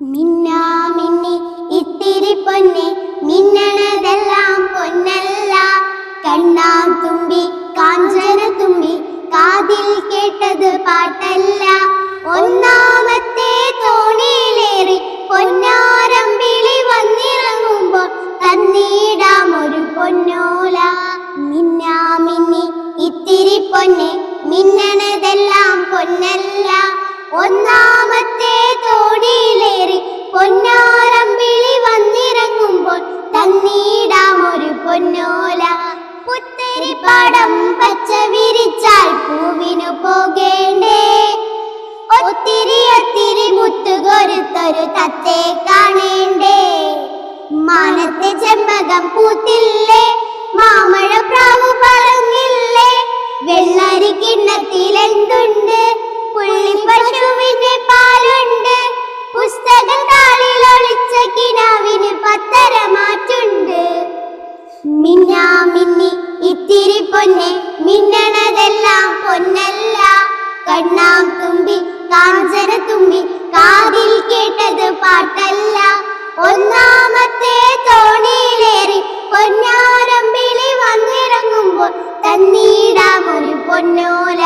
മിന്നാ മിന്നി ഇത്തിരി പൊന്നെ മിന്നണതെല്ലാം പൊന്നല്ല. കണ്ണാ തുമ്പി കാഞ്ചന തുമ്പി കാതിൽ കേട്ടത് പാട്ടല്ല. ഒന്നാമത്തെ തോണിയിലേറി വിളി വന്നിറങ്ങുമ്പോൾ തന്നീടാം ഒരു പൊന്നോല. മിന്നാ മിന്നി ഇത്തിരി പൊന്നെ മിന്നണതെല്ലാം പൊന്നല്ല. പാടം പച്ച വിരിച്ചാൽ പൂവിനു പോകേണ്ടേ? ഒത്തിരി ഒത്തിരി മുത്തുകൊരുത്തൊരു തത്തെ കാണേണ്ടേ? മാനത്തെ ചെമ്പകം പൂത്തില്ലേ? മാമഴ പ്രാവ് പറഞ്ഞില്ലേ വെള്ളരി കിണ്ണത്തിൽ എന്തുണ്ട്? പുള്ളി പശുവിന്റെ പാലുണ്ട്. പുസ്തക താളിൽ ഒളിച്ച കിനാവിന് പത്തര മാറ്റുണ്ട്. മിന്നാ മിന്നി ഇത്തിരി പൊന്നെ മിന്നണതെല്ലാം പൊന്നല്ല. കണ്ണാം തുമ്പി കാഞ്ചന തുമ്പി കാതിൽ കേട്ടത് പാട്ടല്ല. ഒന്നാമത്തെ തോണിയിലേറി പൊന്നാരം വിളി വന്നിറങ്ങുമ്പോൾ തന്നീടാം ഒരു പൊന്നോല.